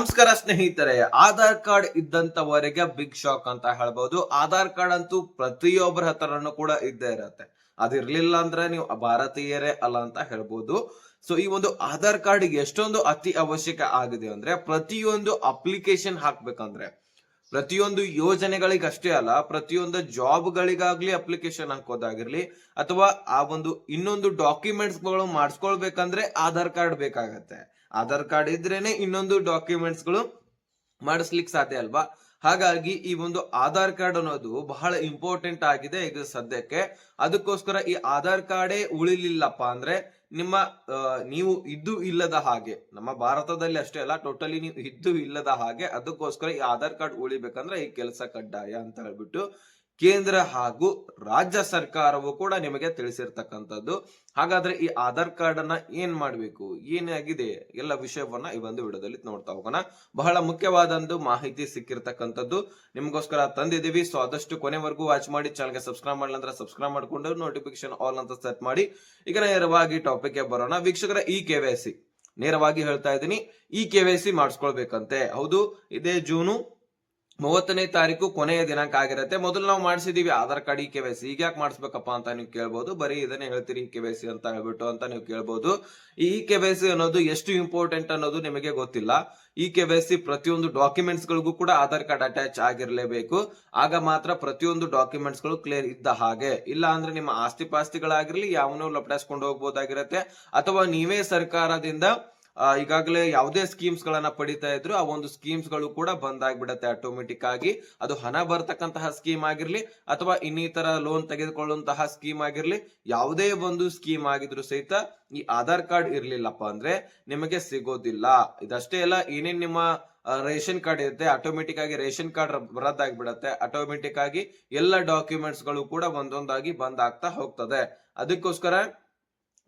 ನಮಸ್ಕಾರ ಸ್ನೇಹಿತರೆ, ಆಧಾರ್ ಕಾರ್ಡ್ ಇದ್ದಂತವರಿಗೆ ಬಿಗ್ ಶಾಕ್ ಅಂತ ಹೇಳ್ಬಹುದು ಆಧಾರ್ ಕಾರ್ಡ್ ಅಂತೂ ಪ್ರತಿಯೊಬ್ಬರ ಹತ್ರನೂ ಕೂಡ ಇದ್ದೇ ಇರತ್ತೆ. ಅದಿರ್ಲಿಲ್ಲ ಅಂದ್ರೆ ನೀವು ಭಾರತೀಯರೇ ಅಲ್ಲ ಅಂತ ಹೇಳ್ಬೋದು. ಸೊ ಈ ಒಂದು ಆಧಾರ್ ಕಾರ್ಡ್ ಎಷ್ಟೊಂದು ಅತಿ ಅವಶ್ಯಕ ಆಗಿದೆ ಅಂದ್ರೆ, ಪ್ರತಿಯೊಂದು ಅಪ್ಲಿಕೇಶನ್ ಹಾಕ್ಬೇಕಂದ್ರೆ, ಪ್ರತಿಯೊಂದು ಯೋಜನೆಗಳಿಗಷ್ಟೇ ಅಲ್ಲ, ಪ್ರತಿಯೊಂದು ಜಾಬ್ಗಳಿಗಾಗ್ಲಿ ಅಪ್ಲಿಕೇಶನ್ ಹಾಕೋದಾಗಿರ್ಲಿ, ಅಥವಾ ಆ ಒಂದು ಇನ್ನೊಂದು ಡಾಕ್ಯುಮೆಂಟ್ಸ್ಗಳು ಮಾಡಿಸ್ಕೊಳ್ಬೇಕಂದ್ರೆ ಆಧಾರ್ ಕಾರ್ಡ್ ಬೇಕಾಗತ್ತೆ. ಆಧಾರ್ ಕಾರ್ಡ್ ಇದ್ರೇನೆ ಇನ್ನೊಂದು ಡಾಕ್ಯುಮೆಂಟ್ಸ್ಗಳು ಮಾಡಿಸ್ಲಿಕ್ಕೆ ಸಾಧ್ಯ ಅಲ್ವಾ? ಹಾಗಾಗಿ ಈ ಒಂದು ಆಧಾರ್ ಕಾರ್ಡ್ ಅನ್ನೋದು ಬಹಳ ಇಂಪಾರ್ಟೆಂಟ್ ಆಗಿದೆ ಈಗ ಸದ್ಯಕ್ಕೆ. ಅದಕ್ಕೋಸ್ಕರ ಈ ಆಧಾರ್ ಕಾರ್ಡೇ ಉಳಿಲಿಲ್ಲಪ್ಪ ಅಂದ್ರೆ ನಿಮ್ಮ ನೀವು ಇದ್ದು ಇಲ್ಲದ ಹಾಗೆ, ನಮ್ಮ ಭಾರತದಲ್ಲಿ ಅಷ್ಟೇ ಅಲ್ಲ ಟೋಟಲಿ ನೀವು ಇದ್ದು ಇಲ್ಲದ ಹಾಗೆ ಅದಕ್ಕೋಸ್ಕರ ಈ ಆಧಾರ್ ಕಾರ್ಡ್ ಉಳಿಬೇಕಂದ್ರೆ ಈ ಕೆಲಸ ಕಡ್ಡಾಯ ಅಂತ ಹೇಳ್ಬಿಟ್ಟು ಕೇಂದ್ರ ಹಾಗೂ ರಾಜ್ಯ ಸರ್ಕಾರವು ಕೂಡ ನಿಮಗೆ ತಿಳಿಸಿರ್ತಕ್ಕಂಥದ್ದು. ಹಾಗಾದ್ರೆ ಈ ಆಧಾರ್ ಕಾರ್ಡ್ ಅನ್ನ ಏನ್ ಮಾಡಬೇಕು? ಏನಾಗಿದೆ ಎಲ್ಲ ವಿಷಯವನ್ನ ಈ ಒಂದು ವಿಡಿಯೋದಲ್ಲಿ ನೋಡ್ತಾ ಹೋಗೋಣ. ಬಹಳ ಮುಖ್ಯವಾದಂದು ಮಾಹಿತಿ ಸಿಕ್ಕಿರ್ತಕ್ಕಂಥದ್ದು. ನಿಮಗೋಸ್ಕರ ತಂದಿದ್ದೀವಿ. ಸೊ ಆದಷ್ಟು ಕೊನೆವರೆಗೂ ವಾಚ್ ಮಾಡಿ ಚಾನಲ್ಗೆ ಸಬ್ಸ್ಕ್ರೈಬ್ ಮಾಡಲ್ಲ ಸಬ್ಸ್ಕ್ರೈಬ್ ಮಾಡ್ಕೊಂಡು ನೋಟಿಫಿಕೇಶನ್ ಆಲ್ ಅಂತ ಸೆಟ್ ಮಾಡಿ. ಈಗ ನೇರವಾಗಿ ಟಾಪಿಕ್ಗೆ ಬರೋಣ. ವೀಕ್ಷಕರ, ಈ ಕೆ ವೈ ಸಿ. ನೇರವಾಗಿ ಹೇಳ್ತಾ ಇದ್ದೀನಿ, ಈ ಕೆ ವೈ ಸಿ ಮಾಡಿಸ್ಕೊಳ್ಬೇಕಂತೆ. ಹೌದು, ಇದೇ ಜೂನು ಮೂವತ್ತನೇ ತಾರೀಕು ಕೊನೆಯ ದಿನಾಂಕ ಆಗಿರುತ್ತೆ. ಮೊದಲು ನಾವು ಮಾಡಿಸಿದೀವಿ Aadhaar card, E K Y C. ಈಗ ಯಾಕೆ ಮಾಡಿಸ್ಬೇಕಪ್ಪ ಅಂತ ನೀವು ಕೇಳ್ಬೋದು. ಬರೀ ಇದನ್ನೇ ಹೇಳ್ತೀರಿ, ಈ ಕೆ ವೈ ಸಿ ಅಂತ ಹೇಳ್ಬಿಟ್ಟು ಅಂತ ನೀವು ಕೇಳ್ಬೋದು. ಈ ಕೆ ವೈ ಸಿ ಅನ್ನೋದು ಎಷ್ಟು ಇಂಪಾರ್ಟೆಂಟ್ ಅನ್ನೋದು ನಿಮಗೆ ಗೊತ್ತಿಲ್ಲ. ಈ ಕೆ ವೈ ಸಿ ಪ್ರತಿಯೊಂದು ಡಾಕ್ಯುಮೆಂಟ್ಸ್ ಗಳಿಗೂ ಕೂಡ ಆಧಾರ್ ಕಾರ್ಡ್ ಅಟ್ಯಾಚ್ ಆಗಿರಲೇಬೇಕು. ಆಗ ಮಾತ್ರ ಪ್ರತಿಯೊಂದು ಡಾಕ್ಯುಮೆಂಟ್ಸ್ಗಳು ಕ್ಲಿಯರ್ ಇದ್ದ ಹಾಗೆ. ಇಲ್ಲ ಅಂದ್ರೆ ನಿಮ್ಮ ಆಸ್ತಿ ಪಾಸ್ತಿಗಳಾಗಿರ್ಲಿ, ಯಾವನೋ ಲಪಟಾಯಿಸ್ಕೊಂಡು ಹೋಗ್ಬೋದಾಗಿರತ್ತೆ. ಅಥವಾ ನೀವೇ ಸರ್ಕಾರದಿಂದ ಈಗಾಗಲೇ ಯಾವುದೇ ಸ್ಕೀಮ್ಸ್ ಗಳನ್ನ ಪಡಿತಾ ಇದ್ರು ಆ ಒಂದು ಸ್ಕೀಮ್ಸ್ಗಳು ಕೂಡ ಬಂದ್ ಆಗ್ಬಿಡತ್ತೆ ಆಟೋಮೆಟಿಕ್ ಆಗಿ. ಅದು ಹಣ ಬರ್ತಕ್ಕಂತಹ ಸ್ಕೀಮ್ ಆಗಿರ್ಲಿ ಅಥವಾ ಇನ್ನಿತರ ಲೋನ್ ತೆಗೆದುಕೊಳ್ಳುವಂತಹ ಸ್ಕೀಮ್ ಆಗಿರ್ಲಿ, ಯಾವುದೇ ಒಂದು ಸ್ಕೀಮ್ ಆಗಿದ್ರು ಸಹಿತ ಈ ಆಧಾರ್ ಕಾರ್ಡ್ ಇರ್ಲಿಲ್ಲಪ್ಪ ಅಂದ್ರೆ ನಿಮಗೆ ಸಿಗೋದಿಲ್ಲ. ಇದಷ್ಟೇ ಅಲ್ಲ, ಏನೇನ್ ನಿಮ್ಮ ರೇಷನ್ ಕಾರ್ಡ್ ಇರುತ್ತೆ ಆಟೋಮೆಟಿಕ್ ಆಗಿ ರೇಷನ್ ಕಾರ್ಡ್ ರದ್ದಾಗ್ಬಿಡತ್ತೆ ಆಟೋಮೆಟಿಕ್ ಆಗಿ ಎಲ್ಲ ಡಾಕ್ಯುಮೆಂಟ್ಸ್ಗಳು ಕೂಡ ಒಂದೊಂದಾಗಿ ಬಂದ್ ಆಗ್ತಾ ಹೋಗ್ತದೆ. ಅದಕ್ಕೋಸ್ಕರ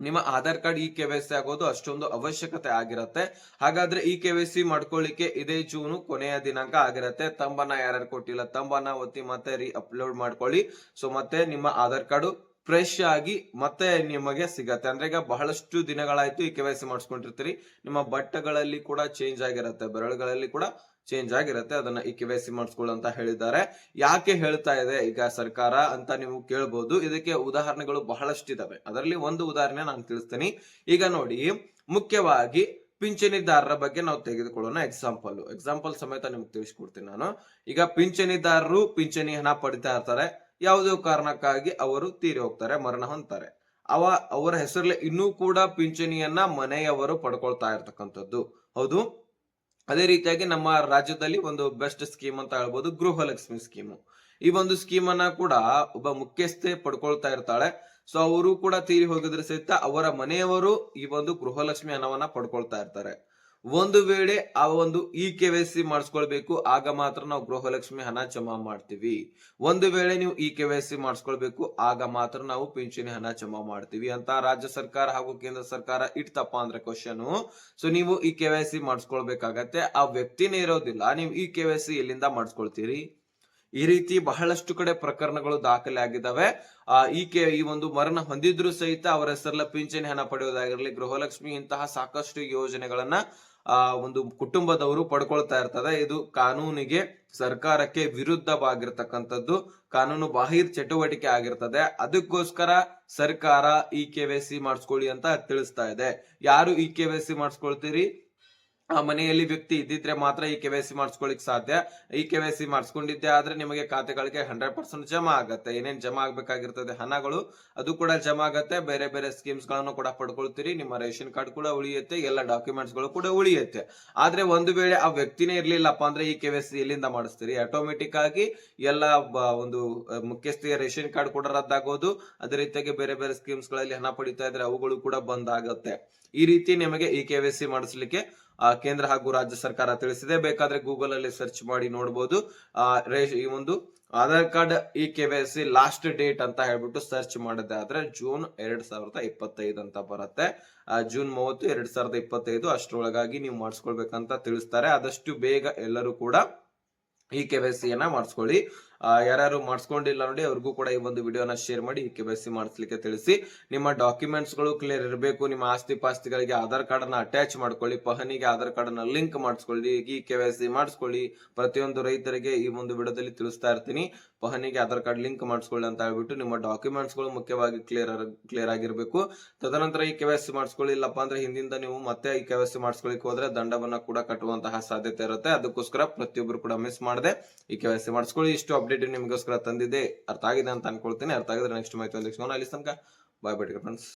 ನಿಮ್ಮ Aadhaar card E K Y C ಆಗೋದು ಅಷ್ಟೊಂದು ಅವಶ್ಯಕತೆ ಆಗಿರುತ್ತೆ. ಹಾಗಾದ್ರೆ ಇ ಕೆ ವೈ ಸಿ ಮಾಡ್ಕೊಳ್ಳಿಕ್ಕೆ ಇದೇ ಜೂನು ಕೊನೆಯ ದಿನಾಂಕ ಆಗಿರುತ್ತೆ. ತಂಬನ್ನ ಯಾರ್ಯಾರು ಕೊಟ್ಟಿಲ್ಲ ತಂಬನ್ನ ಒತ್ತಿ ಮತ್ತೆ ರೀ ಅಪ್ಲೋಡ್ ಮಾಡ್ಕೊಳ್ಳಿ. ಸೊ ಮತ್ತೆ ನಿಮ್ಮ ಆಧಾರ್ ಕಾರ್ಡು ಫ್ರೆಶ್ ಆಗಿ ಮತ್ತೆ ನಿಮಗೆ ಸಿಗತ್ತೆ. ಅಂದ್ರೆ ಈಗ ಬಹಳಷ್ಟು ದಿನಗಳಾಯ್ತು ಈ ಕೆ ವೈ ಸಿ ಮಾಡಿಸ್ಕೊಂಡಿರ್ತೀರಿ. ನಿಮ್ಮ ಬಟ್ಟೆಗಳಲ್ಲಿ ಕೂಡ ಚೇಂಜ್ ಆಗಿರತ್ತೆ, ಬೆರಳುಗಳಲ್ಲಿ ಕೂಡ ಚೇಂಜ್ ಆಗಿರತ್ತೆ. ಅದನ್ನ ಈ ಕೆ ವೈ ಸಿ ಮಾಡಿಸ್ಕೊಳ್ಳಂತ ಅಂತ ಹೇಳಿದ್ದಾರೆ. ಯಾಕೆ ಹೇಳ್ತಾ ಇದೆ ಈಗ ಸರ್ಕಾರ ಅಂತ ನೀವು ಕೇಳ್ಬೋದು. ಇದಕ್ಕೆ ಉದಾಹರಣೆಗಳು ಬಹಳಷ್ಟಿದಾವೆ. ಅದರಲ್ಲಿ ಒಂದು ಉದಾಹರಣೆ ನಾನು ತಿಳಿಸ್ತೀನಿ. ಈಗ ನೋಡಿ, ಮುಖ್ಯವಾಗಿ ಪಿಂಚಣಿದಾರರ ಬಗ್ಗೆ ನಾವು ತೆಗೆದುಕೊಳ್ಳೋಣ ಎಕ್ಸಾಂಪಲ್ ಎಕ್ಸಾಂಪಲ್ ಸಮೇತ ನಿಮ್ಗೆ ತಿಳಿಸ್ಕೊಡ್ತೀನಿ ನಾನು. ಈಗ ಪಿಂಚಣಿದಾರರು ಪಿಂಚಣಿ ಹಣ ಪಡಿತಾ ಇರ್ತಾರೆ. ಯಾವುದೋ ಕಾರಣಕ್ಕಾಗಿ ಅವರು ತೀರಿ ಹೋಗ್ತಾರೆ, ಮರಣ ಹೊಂತಾರೆ ಅವ, ಅವರ ಹೆಸರಲ್ಲಿ ಇನ್ನೂ ಕೂಡ ಪಿಂಚಣಿಯನ್ನ ಮನೆಯವರು ಪಡ್ಕೊಳ್ತಾ ಇರ್ತಕ್ಕಂಥದ್ದು. ಹೌದು? ಅದೇ ರೀತಿಯಾಗಿ ನಮ್ಮ ರಾಜ್ಯದಲ್ಲಿ ಒಂದು ಬೆಸ್ಟ್ ಸ್ಕೀಮ್ ಅಂತ ಹೇಳ್ಬೋದು, ಗೃಹಲಕ್ಷ್ಮಿ ಸ್ಕೀಮ್. ಈ ಒಂದು ಸ್ಕೀಮ್ ಅನ್ನ ಕೂಡ ಒಬ್ಬ ಮುಖ್ಯಸ್ಥೆ ಪಡ್ಕೊಳ್ತಾ ಇರ್ತಾಳೆ. ಸೊ, ಅವರು ಕೂಡ ತೀರಿ ಹೋಗಿದ್ರೆ ಸಹಿತ ಅವರ ಮನೆಯವರು ಈ ಒಂದು ಗೃಹಲಕ್ಷ್ಮಿ ಹಣವನ್ನ ಪಡ್ಕೊಳ್ತಾ ಇರ್ತಾರೆ. ಒಂದು ವೇಳೆ ಆ ಒಂದು ಇ ಕೆ ವೈ ಸಿ ಮಾಡಿಸ್ಕೊಳ್ಬೇಕು, ಆಗ ಮಾತ್ರ ನಾವು ಗೃಹಲಕ್ಷ್ಮಿ ಹಣ ಜಮಾ ಮಾಡ್ತೀವಿ. ಒಂದು ವೇಳೆ ನೀವು ಇ ಕೆ ವೈ ಸಿ ಮಾಡಿಸ್ಕೊಳ್ಬೇಕು, ಆಗ ಮಾತ್ರ ನಾವು ಪಿಂಚಣಿ ಹಣ ಜಮಾ ಮಾಡ್ತೀವಿ ಅಂತ ರಾಜ್ಯ ಸರ್ಕಾರ ಹಾಗೂ ಕೇಂದ್ರ ಸರ್ಕಾರ ಇಡ್ತಪ್ಪ ಅಂದ್ರೆ ಕ್ವಶನ್ ಸೊ ನೀವು ಇ ಕೆ ವೈ ಸಿ ಮಾಡಿಸ್ಕೊಳ್ಬೇಕಾಗತ್ತೆ. ಆ ವ್ಯಕ್ತಿನೇ ಇರೋದಿಲ್ಲ. ನೀವು ಇ ಕೆ ವೈ ಸಿ ಎಲ್ಲಿಂದ ಮಾಡಿಸ್ಕೊಳ್ತೀರಿ? ಈ ರೀತಿ ಬಹಳಷ್ಟು ಕಡೆ ಪ್ರಕರಣಗಳು ದಾಖಲೆ ಆಗಿದ್ದಾವೆ. ಆ, ಈಕೆ ಈ ಒಂದು ಮರಣ ಹೊಂದಿದ್ರು ಸಹಿತ ಅವರ ಹೆಸರಲ್ಲ ಪಿಂಚಣಿ ಹಣ ಪಡೆಯೋದಾಗಿರಲಿ, ಗೃಹಲಕ್ಷ್ಮಿ ಇಂತಹ ಸಾಕಷ್ಟು ಯೋಜನೆಗಳನ್ನ ಆ, ಒಂದು ಕುಟುಂಬದವರು ಪಡ್ಕೊಳ್ತಾ ಇರ್ತದೆ. ಇದು ಕಾನೂನಿಗೆ ಸರ್ಕಾರಕ್ಕೆ ವಿರುದ್ಧವಾಗಿರ್ತಕ್ಕಂಥದ್ದು. ಕಾನೂನು ಬಾಹಿರ್ ಚಟುವಟಿಕೆ ಆಗಿರ್ತದೆ. ಅದಕ್ಕೋಸ್ಕರ ಸರ್ಕಾರ ಇ ಕೆ ಸಿ ಮಾಡಿಸ್ಕೊಳ್ಳಿ ಅಂತ ತಿಳಿಸ್ತಾ ಇದೆ. ಯಾರು ಇ ಕೆ ಸಿ ಮಾಡಿಸ್ಕೊಳ್ತೀರಿ? ಆ ಮನೆಯಲ್ಲಿ ವ್ಯಕ್ತಿ ಇದ್ದಿದ್ರೆ ಮಾತ್ರ ಈ ಕೆ ವೈ ಸಿ ಮಾಡಿಸ್ಕೊಳ್ಳಿಕ್ ಸಾಧ್ಯ. ಈ ಕೆ ವೈ ಸಿ ಮಾಡಿಸ್ಕೊಂಡಿದ್ದೆ ಆದ್ರೆ ನಿಮಗೆ ಖಾತೆಗಳಿಗೆ ಹಂಡ್ರೆಡ್ ಪರ್ಸೆಂಟ್ ಜಮಾ ಆಗತ್ತೆ. ಏನೇನ್ ಜಮಾ ಆಗ್ಬೇಕಾಗಿರ್ತದೆ ಹಣಗಳು ಅದು ಕೂಡ ಜಮಾ ಆಗತ್ತೆ. ಬೇರೆ ಬೇರೆ ಸ್ಕೀಮ್ಸ್ಗಳನ್ನು ಕೂಡ ಪಡ್ಕೊಳ್ತೀರಿ. ನಿಮ್ಮ ರೇಷನ್ ಕಾರ್ಡ್ ಕೂಡ ಉಳಿಯುತ್ತೆ. ಎಲ್ಲ ಡಾಕ್ಯುಮೆಂಟ್ಸ್ಗಳು ಕೂಡ ಉಳಿಯುತ್ತೆ. ಆದ್ರೆ ಒಂದು ವೇಳೆ ಆ ವ್ಯಕ್ತಿನೇ ಇರ್ಲಿಲ್ಲಪ್ಪ ಅಂದ್ರೆ ಈ ಕೆ ವೈ ಸಿ ಎಲ್ಲಿಂದ ಮಾಡಿಸ್ತೀರಿ? ಆಟೋಮೆಟಿಕ್ ಆಗಿ ಎಲ್ಲ ಒಂದು ಮುಖ್ಯಸ್ಥೆಯ ರೇಷನ್ ಕಾರ್ಡ್ ಕೂಡ ರದ್ದಾಗೋದು. ಅದೇ ರೀತಿಯಾಗಿ ಬೇರೆ ಬೇರೆ ಸ್ಕೀಮ್ಸ್ಗಳಲ್ಲಿ ಹಣ ಪಡಿತಾ ಇದ್ರೆ ಅವುಗಳು ಕೂಡ ಬಂದ್ ಆಗುತ್ತೆ. ಈ ರೀತಿ ನಿಮಗೆ ಈ ಕೆ ವೈ ಸಿ ಮಾಡಿಸ್ಲಿಕ್ಕೆ ಕೇಂದ್ರ ಹಾಗೂ ರಾಜ್ಯ ಸರ್ಕಾರ ತಿಳಿಸಿದೆ. ಬೇಕಾದ್ರೆ ಗೂಗಲ್ ಅಲ್ಲಿ ಸರ್ಚ್ ಮಾಡಿ ನೋಡಬಹುದು ಈ ಒಂದು Aadhaar card E K Y C last date ಅಂತ ಹೇಳ್ಬಿಟ್ಟು ಸರ್ಚ್ ಮಾಡಿದೆ ಆದ್ರೆ ಜೂನ್ ಎರಡ್ ಸಾವಿರದ ಇಪ್ಪತ್ತೈದು ಅಂತ ಬರುತ್ತೆ. ಜೂನ್ ಮೂವತ್ತು ಎರಡ್ ಸಾವಿರದ ಇಪ್ಪತ್ತೈದು ಅಷ್ಟರೊಳಗಾಗಿ ನೀವು ಮಾಡಿಸ್ಕೊಳ್ಬೇಕಂತ ತಿಳಿಸ್ತಾರೆ. ಆದಷ್ಟು ಬೇಗ ಎಲ್ಲರೂ ಕೂಡ ಈ ಕೆ ವೈ ಸಿ ಯನ್ನ ಮಾಡಿಸ್ಕೊಳ್ಳಿ. ಯಾರ್ಯಾರು ಮಾಡಿಸ್ಕೊಂಡಿಲ್ಲ ನೋಡಿ, ಅವ್ರಿಗೂ ಕೂಡ ಈ ಒಂದು ವಿಡಿಯೋನ ಶೇರ್ ಮಾಡಿ ಕೆ ವೈ ಸಿ ಮಾಡಿಸ್ಲಿಕ್ಕೆ ತಿಳಿಸಿ. ನಿಮ್ಮ ಡಾಕ್ಯುಮೆಂಟ್ಸ್ಗಳು ಕ್ಲಿಯರ್ ಇರಬೇಕು, ನಿಮ್ಮ ಆಸ್ತಿ ಪಾಸ್ತಿಗಳಿಗೆ ಆಧಾರ್ ಕಾರ್ಡ್ ಅನ್ನ ಅಟ್ಯಾಚ್ ಮಾಡ್ಕೊಳ್ಳಿ ಪಹನಿಗೆ ಆಧಾರ್ ಕಾರ್ಡ್ ಅನ್ನ ಲಿಂಕ್ ಮಾಡಿಸ್ಕೊಳ್ಳಿ ಈ ಕೆ ವೈ ಸಿ ಮಾಡಿಸ್ಕೊಳ್ಳಿ. ಪ್ರತಿಯೊಂದು ರೈತರಿಗೆ ಈ ಒಂದು ವಿಡಿಯೋದಲ್ಲಿ ತಿಳಿಸ್ತಾ ಇರ್ತೀನಿ. ಪಹನಿಗೆ ಆಧಾರ್ ಕಾರ್ಡ್ ಲಿಂಕ್ ಮಾಡಿಸ್ಕೊಳ್ಳಿ ಅಂತ ಹೇಳ್ಬಿಟ್ಟು ನಿಮ್ಮ ಡಾಕ್ಯುಮೆಂಟ್ಸ್ಗಳು ಮುಖ್ಯವಾಗಿ ಕ್ಲಿಯರ್ ಕ್ಲಿಯರ್ ಆಗಿರಬೇಕು. ತದನಂತರ ಈ ಕೆ ವೈ ಸಿ ಮಾಡಿಸ್ಕೊಳ್ಳಿಲ್ಲಪ್ಪ ಅಂದ್ರೆ ಹಿಂದಿಂದ ನೀವು ಮತ್ತೆ ಈ ಕೆ ವೈ ಸಿ ಮಾಡಿಸ್ಕೊಳ್ಳಿಕ್ ಹೋದ್ರೆ ದಂಡವನ್ನ ಕೂಡ ಕಟ್ಟುವಂತಹ ಸಾಧ್ಯತೆ ಇರುತ್ತೆ. ಅದಕ್ಕೋಸ್ಕರ ಪ್ರತಿಯೊಬ್ಬರು ಕೂಡ ಮಿಸ್ ಮಾಡದೆ ಈ ಕೆ ವೈ ಸಿ ಮಾಡಿಸ್ಕೊಳ್ಳಿ. ಇಷ್ಟು ಅಪ್ಡೇಟ್ ನಿಮಗೋಸ್ಕರ ತಂದಿದೆ ಅರ್ಥ ಆಗಿದೆ ಅಂತ ಅನ್ಕೊಳ್ತೀನಿ. ಅರ್ಥ ಆಗಿದ್ರೆ ನೆಕ್ಸ್ಟ್ ಮಾಹಿತಿ ಅಲ್ಲಿ ತನಕ ಬಾಯ್ ಬಿಟ್ರಿ ಫ್ರೆಂಡ್ಸ್